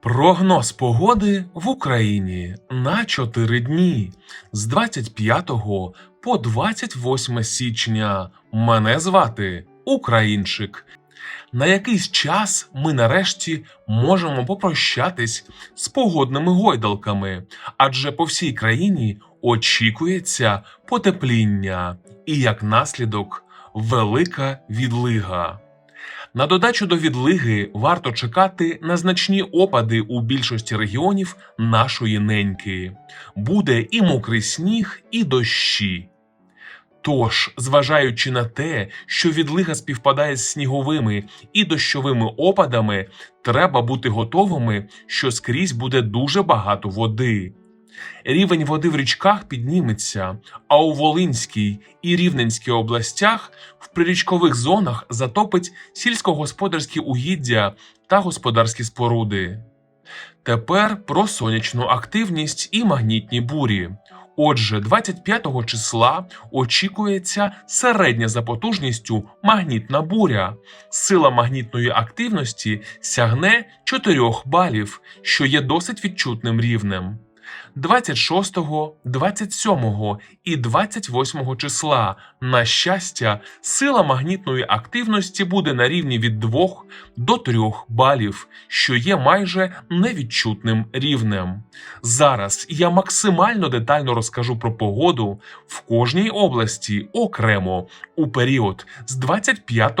Прогноз погоди в Україні на 4 дні з 25 по 28 січня. Мене звати Українчик. На якийсь час ми нарешті можемо попрощатись з погодними гойдалками, адже по всій країні очікується потепління і як наслідок велика відлига. На додачу до відлиги варто чекати на значні опади у більшості регіонів нашої неньки. Буде і мокрий сніг, і дощі. Тож, зважаючи на те, що відлига співпадає з сніговими і дощовими опадами, треба бути готовими, що скрізь буде дуже багато води. Рівень води в річках підніметься, а у Волинській і Рівненській областях в прирічкових зонах затопить сільськогосподарські угіддя та господарські споруди. Тепер про сонячну активність і магнітні бурі. Отже, 25 числа очікується середня за потужністю магнітна буря. Сила магнітної активності сягне 4 балів, що є досить відчутним рівнем. 26, 27 і 28 числа, на щастя, сила магнітної активності буде на рівні від 2 до 3 балів, що є майже невідчутним рівнем. Зараз я максимально детально розкажу про погоду в кожній області окремо у період з 25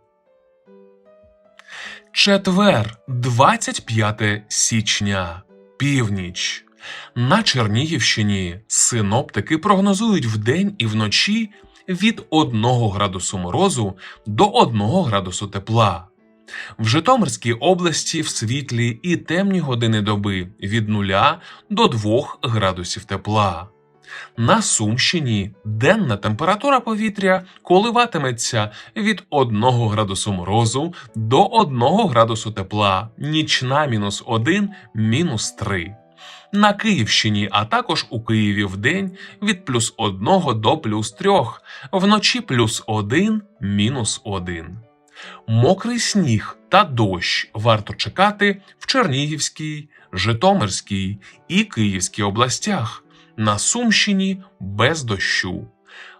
Четвер, 25 січня, північ. На Чернігівщині синоптики прогнозують вдень і вночі від 1 градусу морозу до 1 градусу тепла. В Житомирській області в світлі і темні години доби від 0 до 2 градусів тепла. На Сумщині денна температура повітря коливатиметься від 1 градусу морозу до 1 градусу тепла, нічна мінус 1, мінус 3. На Київщині, а також у Києві в день від плюс 1 до плюс 3, вночі плюс 1, мінус 1. Мокрий сніг та дощ варто чекати в Чернігівській, Житомирській і Київській областях. На Сумщині без дощу.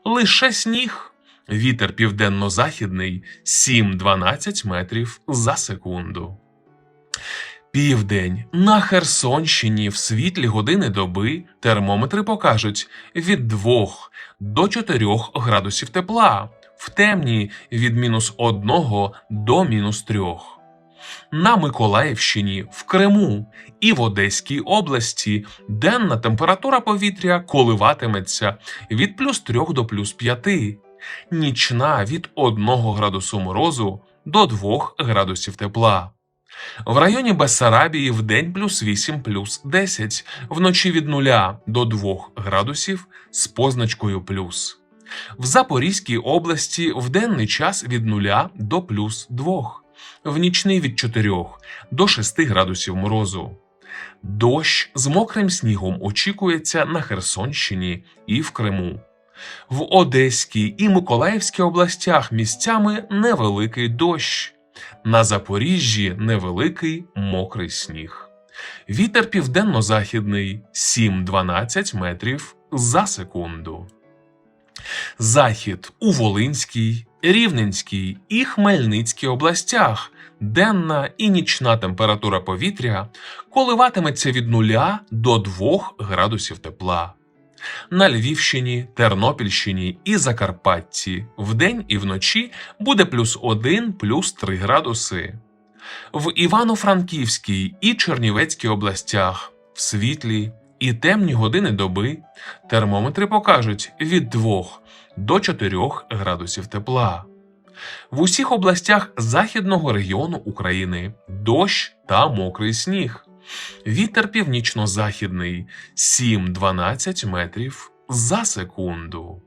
Лише сніг. Вітер південно-західний 7-12 метрів за секунду. Південь на Херсонщині в світлі години доби термометри покажуть від 2 до 4 градусів тепла, в темні від мінус 1 до мінус 3 на Миколаївщині, в Криму і в Одеській області денна температура повітря коливатиметься від плюс 3 до плюс 5, нічна від 1 градусу морозу до 2 градусів тепла. В районі Бессарабії в день плюс 8 плюс 10, вночі від 0 до 2 градусів з позначкою плюс. В Запорізькій області в денний час від 0 до плюс 2 в нічний від 4 до 6 градусів морозу. Дощ з мокрим снігом очікується на Херсонщині і в Криму. В Одеській і Миколаївській областях місцями невеликий дощ. На Запоріжжі невеликий мокрий сніг. Вітер південно-західний 7-12 метрів за секунду. Захід у Волинській, Рівненській і Хмельницькій областях. Денна і нічна температура повітря коливатиметься від 0 до 2 градусів тепла. На Львівщині, Тернопільщині і Закарпатті вдень і вночі буде плюс 1, плюс 3 градуси. В Івано-Франківській і Чернівецькій областях в світлі і темні години доби термометри покажуть від 2 до 4 градусів тепла. В усіх областях західного регіону України дощ та мокрий сніг. Вітер північно-західний 7-12 метрів за секунду.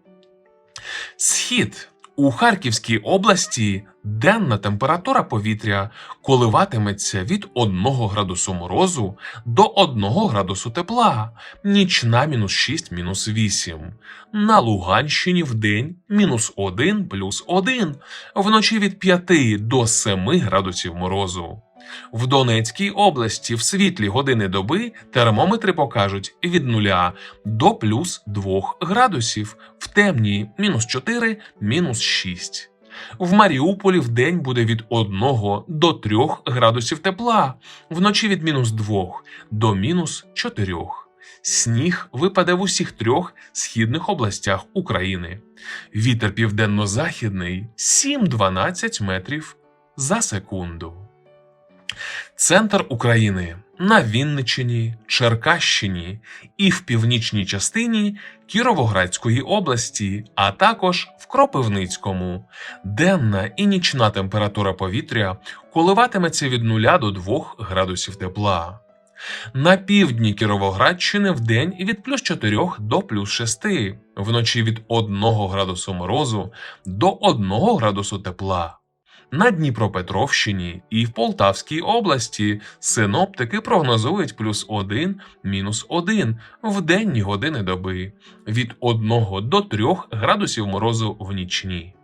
Схід у Харківській області денна температура повітря коливатиметься від 1 градусу морозу до 1 градусу тепла, нічна мінус 6 мінус 8. На Луганщині в день мінус 1 плюс 1, вночі від 5 до 7 градусів морозу. В Донецькій області в світлі години доби термометри покажуть від 0 до плюс 2 градусів, в темні мінус 4, мінус 6. В Маріуполі в день буде від 1 до 3 градусів тепла, вночі від мінус 2 до мінус 4. Сніг випаде в усіх трьох східних областях України. Вітер південно-західний 7-12 метрів за секунду. Центр України на Вінниччині, Черкащині і в північній частині Кіровоградської області, а також в Кропивницькому. Денна і нічна температура повітря коливатиметься від 0 до 2 градусів тепла. На півдні Кіровоградщини вдень від плюс 4 до плюс 6, вночі від 1 градусу морозу до 1 градусу тепла. На Дніпропетровщині і в Полтавській області синоптики прогнозують плюс 1, мінус 1 в денні години доби від 1 до 3 градусів морозу в нічні.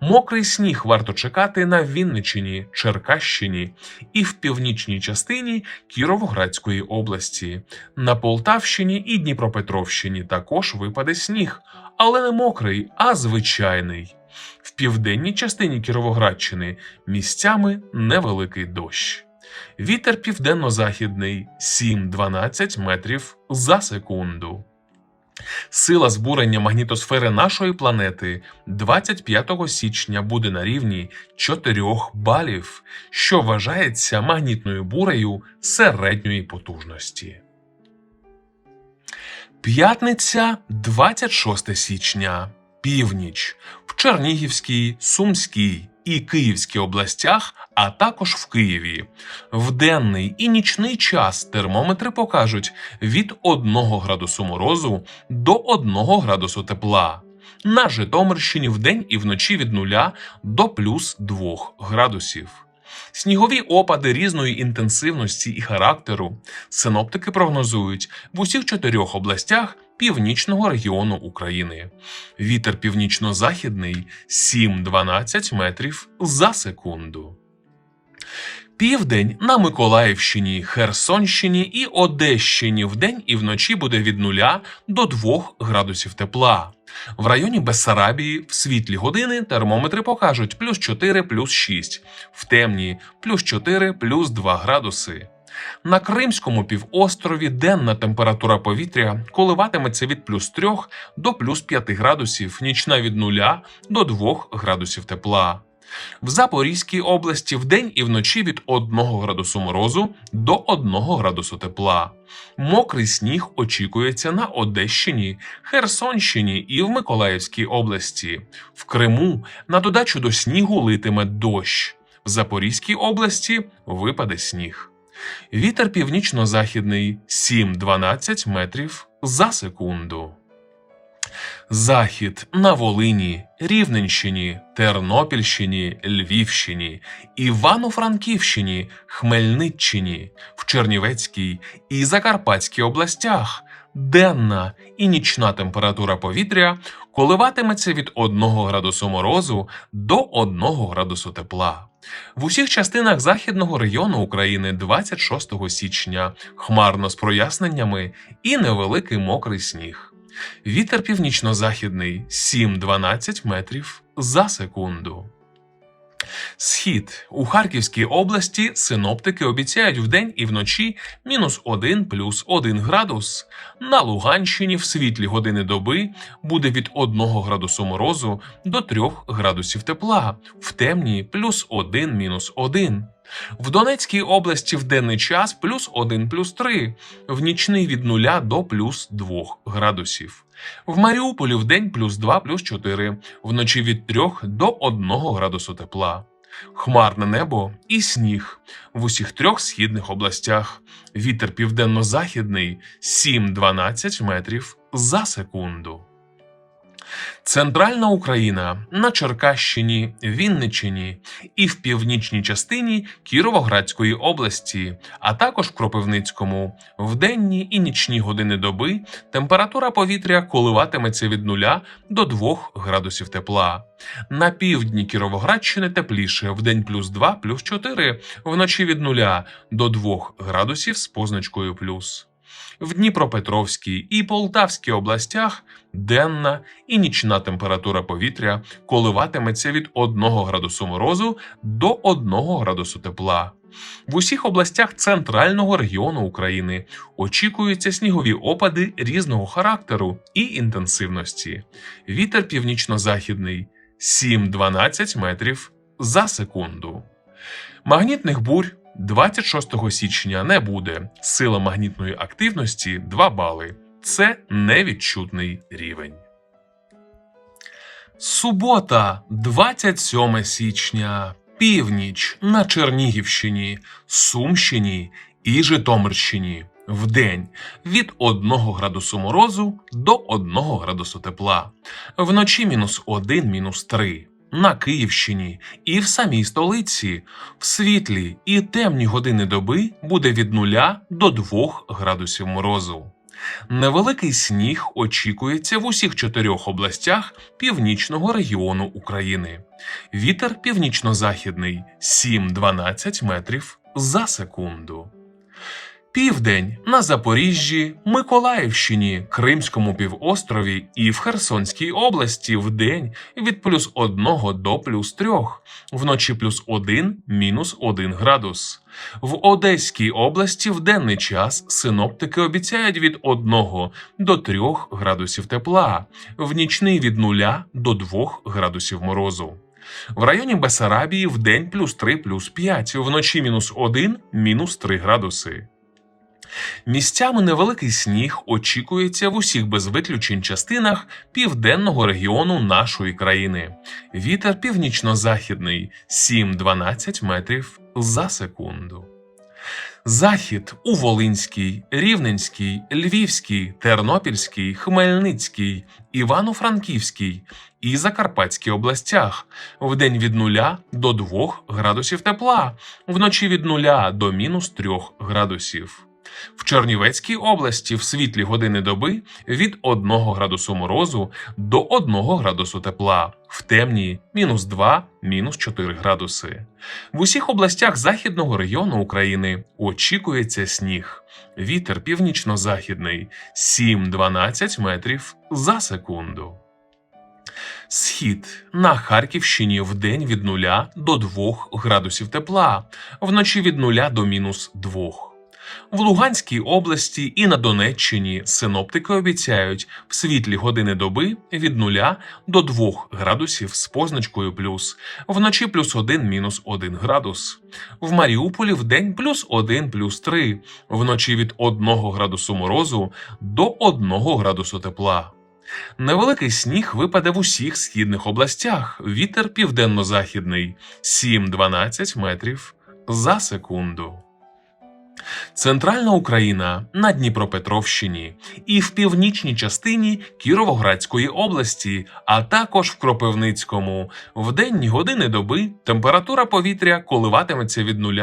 Мокрий сніг варто чекати на Вінниччині, Черкащині і в північній частині Кіровоградської області. На Полтавщині і Дніпропетровщині також випаде сніг, але не мокрий, а звичайний. В південній частині Кіровоградщини місцями невеликий дощ. Вітер південно-західний 7-12 метрів за секунду. Сила збурення магнітосфери нашої планети 25 січня буде на рівні 4 балів, що вважається магнітною бурею середньої потужності. П'ятниця 26 січня. Північ в Чернігівській, Сумській і Київській областях, а також в Києві. В денний і нічний час термометри покажуть від 1 градусу морозу до 1 градусу тепла. На Житомирщині вдень і вночі від 0 до плюс 2 градусів. Снігові опади різної інтенсивності і характеру синоптики прогнозують в усіх чотирьох областях північного регіону України. Вітер північно-західний 7-12 метрів за секунду. Південь на Миколаївщині, Херсонщині і Одещині вдень і вночі буде від 0 до 2 градусів тепла. В районі Бессарабії в світлі години термометри покажуть плюс 4, плюс 6, в темні плюс 4, плюс 2 градуси. На Кримському півострові денна температура повітря коливатиметься від плюс 3 до плюс 5 градусів, нічна від 0 до 2 градусів тепла. В Запорізькій області вдень і вночі від 1 градусу морозу до 1 градусу тепла. Мокрий сніг очікується на Одещині, Херсонщині і в Миколаївській області. В Криму на додачу до снігу литиме дощ. В Запорізькій області випаде сніг. Вітер північно-західний 7-12 метрів за секунду. Захід на Волині, Рівненщині, Тернопільщині, Львівщині, Івано-Франківщині, Хмельниччині, в Чернівецькій і Закарпатській областях денна і нічна температура повітря коливатиметься від 1 градусу морозу до 1 градусу тепла. В усіх частинах західного регіону України 26 січня хмарно з проясненнями і невеликий мокрий сніг. Вітер північно-західний 7-12 метрів за секунду. Схід у Харківській області синоптики обіцяють вдень і вночі мінус 1 плюс 1 градус. На Луганщині в світлі години доби буде від 1 градусу морозу до 3 градусів тепла, в темні плюс 1 мінус 1. В Донецькій області в денний час плюс 1 плюс 3, в нічний від 0 до плюс 2 градусів. В Маріуполі в день плюс 2 плюс 4, вночі від 3 до 1 градусу тепла. Хмарне небо і сніг в усіх трьох східних областях. Вітер південно-західний 7-12 метрів за секунду. Центральна Україна на Черкащині, Вінниччині і в північній частині Кіровоградської області, а також в Кропивницькому. В денні і нічні години доби температура повітря коливатиметься від 0 до 2 градусів тепла. На півдні Кіровоградщини тепліше в день плюс 2, плюс 4, вночі від 0 до 2 градусів з позначкою плюс. В Дніпропетровській і Полтавській областях денна і нічна температура повітря коливатиметься від 1 градусу морозу до 1 градусу тепла. В усіх областях центрального регіону України очікуються снігові опади різного характеру і інтенсивності. Вітер північно-західний 7-12 метрів за секунду. Магнітних бурь 26 січня не буде. Сила магнітної активності 2 бали. Це невідчутний рівень. Субота, 27 січня. Північ на Чернігівщині, Сумщині і Житомирщині. Вдень від 1 градусу морозу до 1 градусу тепла. Вночі мінус 1, мінус 3 на Київщині і в самій столиці в світлі і темні години доби буде від 0 до 2 градусів морозу. Невеликий сніг очікується в усіх чотирьох областях північного регіону України. Вітер північно-західний 7-12 метрів за секунду. Південь на Запоріжжі, Миколаївщині, Кримському півострові і в Херсонській області в день від плюс 1 до плюс 3, вночі плюс 1 мінус 1 градус. В Одеській області в денний час синоптики обіцяють від 1 до 3 градусів тепла, в нічний від 0 до 2 градусів морозу. В районі Бесарабії в день плюс 3 плюс 5, вночі мінус 1 мінус 3 градуси. Місцями невеликий сніг очікується в усіх без виключень частинах південного регіону нашої країни. Вітер північно-західний 7-12 метрів за секунду. Захід у Волинській, Рівненській, Львівській, Тернопільській, Хмельницькій, Івано-Франківській і Закарпатській областях вдень від 0 до 2 градусів тепла, вночі від 0 до мінус 3 градусів. В Чернівецькій області в світлі години доби від 1 градусу морозу до 1 градусу тепла, в темні мінус 2, мінус 4 градуси. В усіх областях західного району України очікується сніг. Вітер північно-західний 7-12 метрів за секунду. Схід на Харківщині в день від 0 до 2 градусів тепла, вночі від 0 до мінус 2. В Луганській області і на Донеччині синоптики обіцяють в світлі години доби від 0 до 2 градусів з позначкою плюс, вночі плюс 1 мінус 1 градус. В Маріуполі в день плюс 1 плюс 3, вночі від 1 градусу морозу до 1 градусу тепла. Невеликий сніг випаде в усіх східних областях. Вітер південно-західний 7-12 метрів за секунду. Центральна Україна на Дніпропетровщині і в північній частині Кіровоградської області, а також в Кропивницькому. В денні години доби температура повітря коливатиметься від 0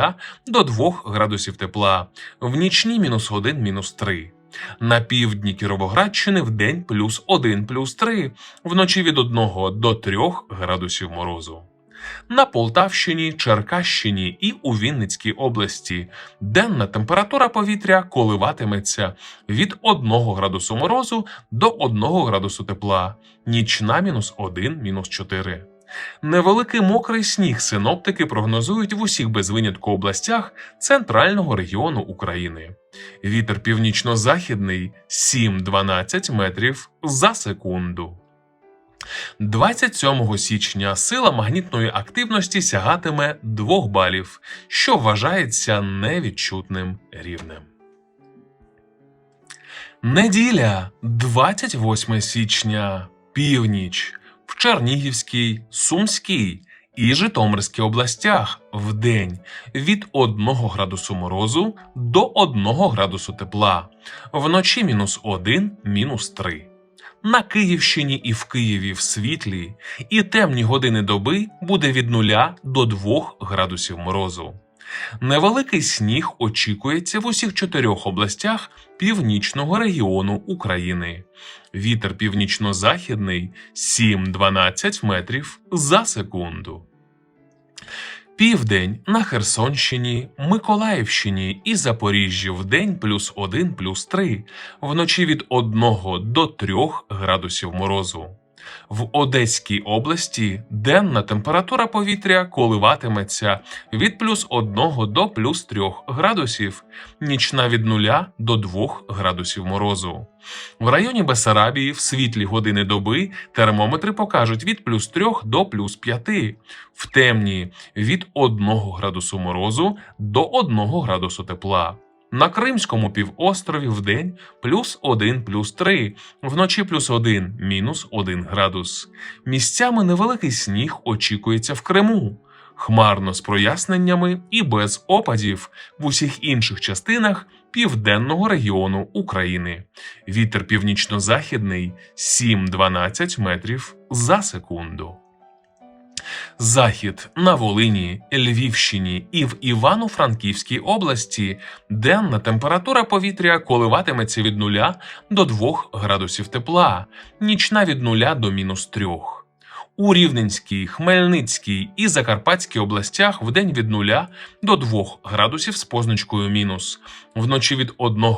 до 2 градусів тепла, в нічні мінус 1, мінус 3. На півдні Кіровоградщини в день плюс 1 плюс 3, вночі від 1 до 3 градусів морозу. На Полтавщині, Черкащині і у Вінницькій області денна температура повітря коливатиметься від 1 градусу морозу до 1 градусу тепла, нічна мінус 1, мінус 4. Невеликий мокрий сніг синоптики прогнозують в усіх без винятку областях центрального регіону України. Вітер північно-західний 7-12 метрів за секунду. 27 січня сила магнітної активності сягатиме 2 балів, що вважається невідчутним рівнем. Неділя 28 січня. Північ в Чернігівській, Сумській і Житомирській областях в день від 1 градусу морозу до 1 градусу тепла, вночі мінус 1, мінус 3. На Київщині і в Києві в світлі і темні години доби буде від 0 до 2 градусів морозу. Невеликий сніг очікується в усіх чотирьох областях північного регіону України. Вітер північно-західний 7-12 метрів за секунду. Південь на Херсонщині, Миколаївщині і Запоріжжі в день плюс 1 плюс 3, вночі від 1 до 3 градусів морозу. В Одеській області денна температура повітря коливатиметься від плюс 1 до плюс 3 градусів, нічна від 0 до 2 градусів морозу. В районі Бесарабії в світлі години доби термометри покажуть від плюс 3 до плюс 5, в темні від 1 градусу морозу до 1 градусу тепла. На Кримському півострові вдень плюс 1 плюс 3, вночі плюс 1 мінус 1 градус. Місцями невеликий сніг очікується в Криму. Хмарно з проясненнями і без опадів в усіх інших частинах південного регіону України. Вітер північно-західний 7-12 метрів за секунду. Захід на Волині, Львівщині і в Івано-Франківській області денна температура повітря коливатиметься від 0 до 2 градусів тепла, нічна від 0 до мінус 3. У Рівненській, Хмельницькій і Закарпатській областях вдень від 0 до 2 градусів з позначкою мінус, вночі від 1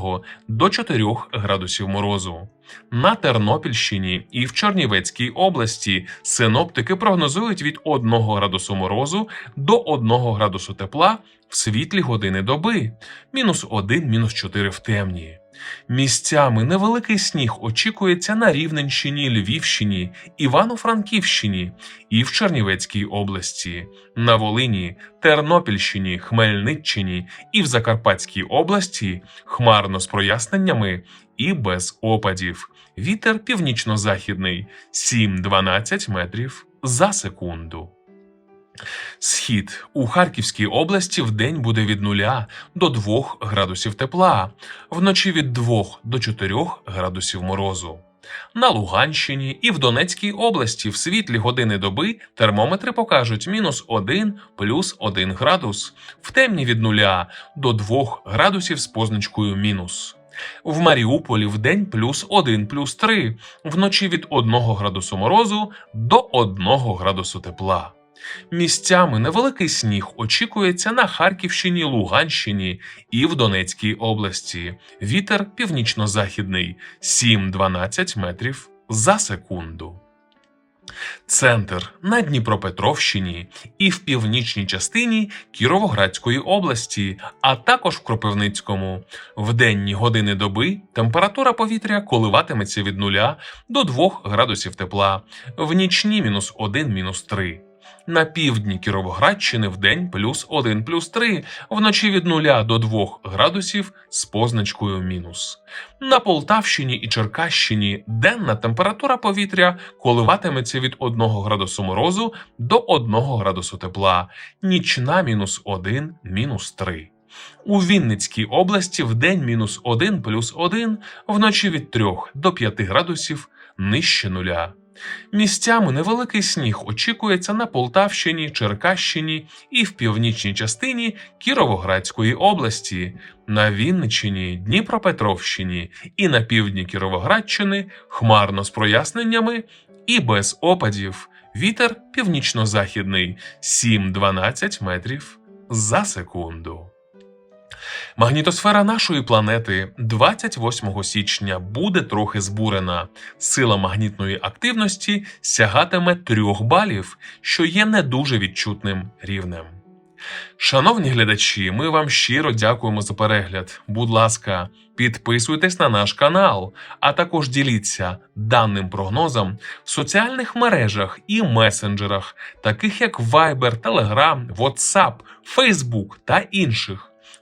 до 4 градусів морозу. На Тернопільщині і в Чернівецькій області синоптики прогнозують від 1 градусу морозу до 1 градусу тепла в світлі години доби, мінус 1, мінус 4 в темні. Місцями невеликий сніг очікується на Рівненщині, Львівщині, Івано-Франківщині і в Чернівецькій області, на Волині, Тернопільщині, Хмельниччині і в Закарпатській області хмарно з проясненнями і без опадів. Вітер північно-західний 7-12 метрів за секунду. Схід у Харківській області в день буде від 0 до 2 градусів тепла, вночі від 2 до 4 градусів морозу. На Луганщині і в Донецькій області в світлі години доби термометри покажуть мінус 1 плюс 1 градус, в темні від 0 до 2 градусів з позначкою мінус. В Маріуполі в день плюс 1 плюс 3, вночі від 1 градусу морозу до 1 градусу тепла. Місцями невеликий сніг очікується на Харківщині, Луганщині і в Донецькій області. Вітер північно-західний 7-12 метрів за секунду. Центр на Дніпропетровщині і в північній частині Кіровоградської області, а також в Кропивницькому. В денні години доби температура повітря коливатиметься від 0 до 2 градусів тепла, в нічні мінус 1 мінус 3. На півдні Кіровоградщини в день плюс 1 плюс 3, вночі від 0 до 2 градусів з позначкою мінус. На Полтавщині і Черкащині денна температура повітря коливатиметься від 1 градусу морозу до 1 градусу тепла, нічна мінус 1 мінус 3. У Вінницькій області в день мінус 1 плюс 1, вночі від 3 до 5 градусів нижче нуля. Місцями невеликий сніг очікується на Полтавщині, Черкащині і в північній частині Кіровоградської області, на Вінниччині, Дніпропетровщині і на півдні Кіровоградщини хмарно з проясненнями і без опадів. Вітер північно-західний 7-12 метрів за секунду. Магнітосфера нашої планети 28 січня буде трохи збурена. Сила магнітної активності сягатиме 3 балів, що є не дуже відчутним рівнем. Шановні глядачі, ми вам щиро дякуємо за перегляд. Будь ласка, підписуйтесь на наш канал, а також діліться даним прогнозом в соціальних мережах і месенджерах, таких як Viber, Telegram, WhatsApp, Facebook та інших.